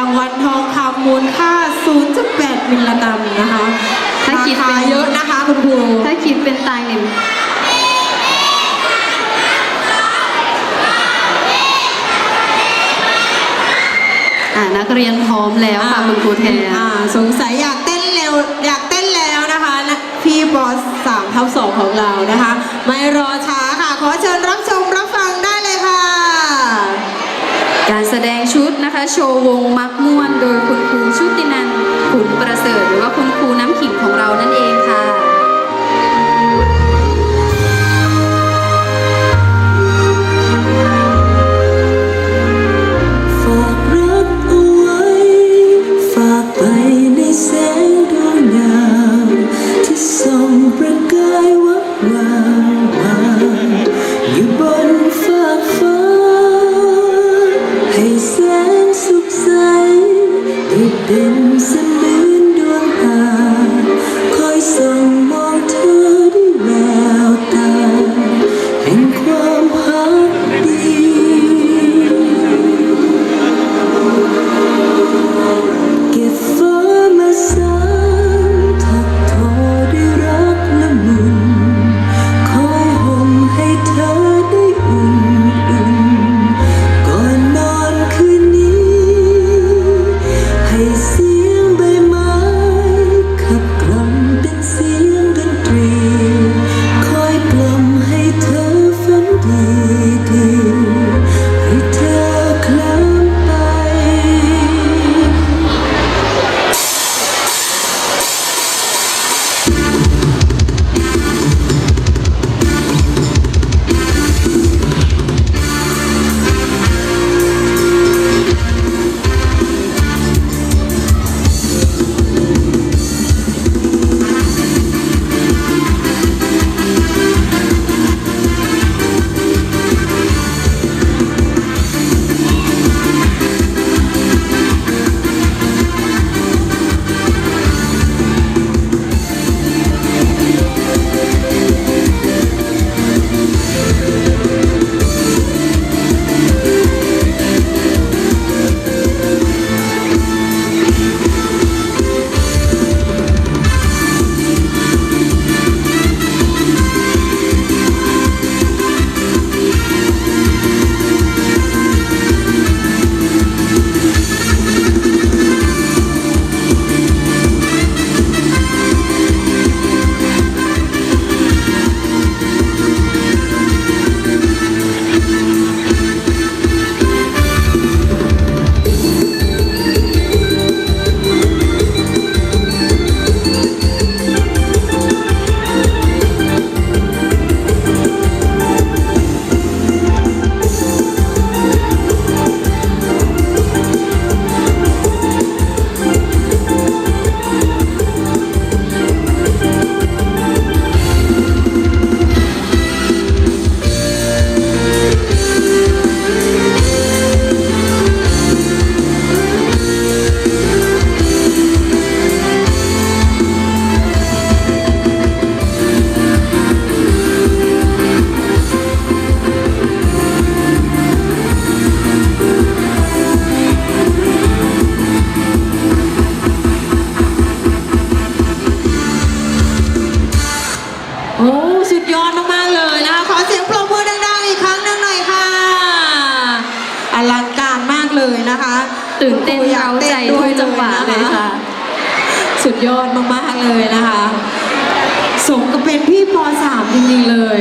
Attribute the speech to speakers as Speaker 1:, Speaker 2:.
Speaker 1: รางวัลทองคำมูลค่า 0.8 มิลลิกรัมนะคะ
Speaker 2: ถ้าคิด
Speaker 1: รา
Speaker 2: เป็น
Speaker 1: คาเยอะนะคะคุณครู
Speaker 2: ถ้าคิดเป็นตังค์เนี่ยอ่านักเรียนพร้อมแล้วค่ะคุณครูแทน
Speaker 1: อ่าสงสัยอยากเต้นเร็วอยากเต้นแล้วนะคะและพี่บอสสามทับสองของเรานะคะ ไม่รอช้าค่ะ ขอเชิญรับชมรับ
Speaker 2: การแสดงชุดนะคะ โชว์วงมักม่วน โดยคุณครูชุตินัน นะคะ
Speaker 3: ตื่นเต้นคุ
Speaker 1: ณคอยก
Speaker 2: เร้าใจทุกจังหวะเลยค่ะ
Speaker 1: สุดยอดมากๆเลยนะคะ สมกับเป็นพี่ป .3 จริงๆเลย